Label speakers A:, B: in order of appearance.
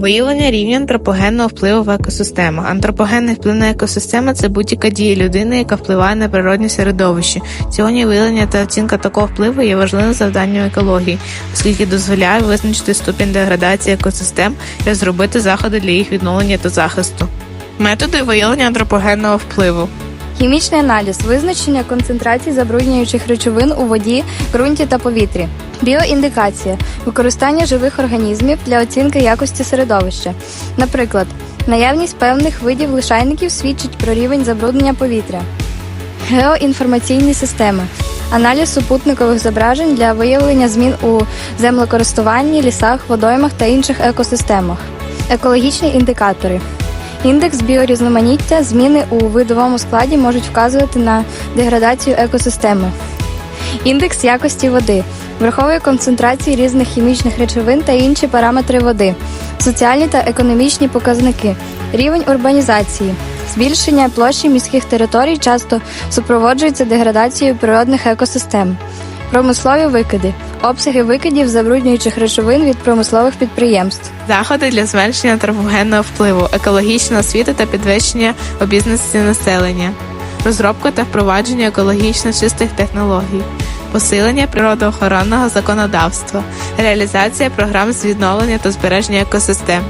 A: Виявлення рівня антропогенного впливу в екосистемах. Антропогенний вплив на екосистему це будь-яка дія людини, яка впливає на природне середовище. Сьогодні виявлення та оцінка такого впливу є важливим завданням екології, оскільки дозволяє визначити ступінь деградації екосистем і розробити заходи для їх відновлення та захисту. Методи виявлення антропогенного впливу.
B: Хімічний аналіз визначення концентрації забруднюючих речовин у воді, ґрунті та повітрі. Біоіндикація використання живих організмів для оцінки якості середовища. Наприклад, наявність певних видів лишайників свідчить про рівень забруднення повітря. Геоінформаційні системи. Аналіз супутникових зображень для виявлення змін у землекористуванні, лісах, водоймах та інших екосистемах. Екологічні індикатори. Індекс біорізноманіття зміни у видовому складі можуть вказувати на деградацію екосистеми. Індекс якості води враховує концентрації різних хімічних речовин та інші параметри води, соціальні та економічні показники, рівень урбанізації. Збільшення площі міських територій часто супроводжується деградацією природних екосистем. Промислові викиди обсяги викидів забруднюючих речовин від промислових підприємств.
A: Заходи для зменшення антропогенного впливу, екологічного освіти та підвищення обізнаності населення, розробка та впровадження екологічно чистих технологій, посилення природоохоронного законодавства, реалізація програм з відновлення та збереження екосистем,